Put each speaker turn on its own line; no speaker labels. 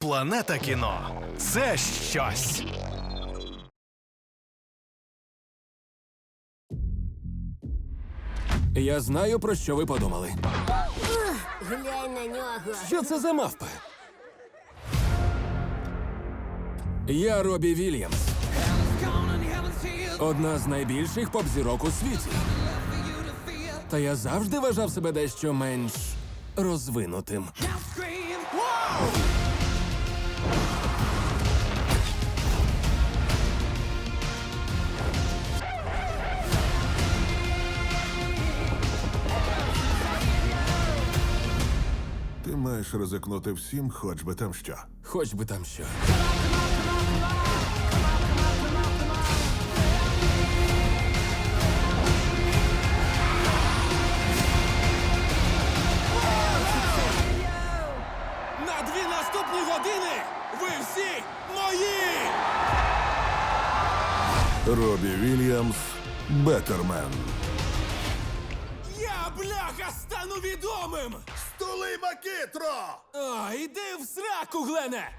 Планета кіно це щось.
Я знаю, про що ви подумали.
Глянь на нього.
Що це за мавпи? Я Робі Вільямс. Одна з найбільших поп-зірок у світі. Та я завжди вважав себе дещо менш розвинутим.
Ти маєш ризикнути всім, хоч би там що.
Хоч би там що. На дві наступні години ви всі мої!
Робі Вільямс, Бетермен.
Я, бляха, стану відомим!
Столи Макітро!
А, іди в сраку, Глене!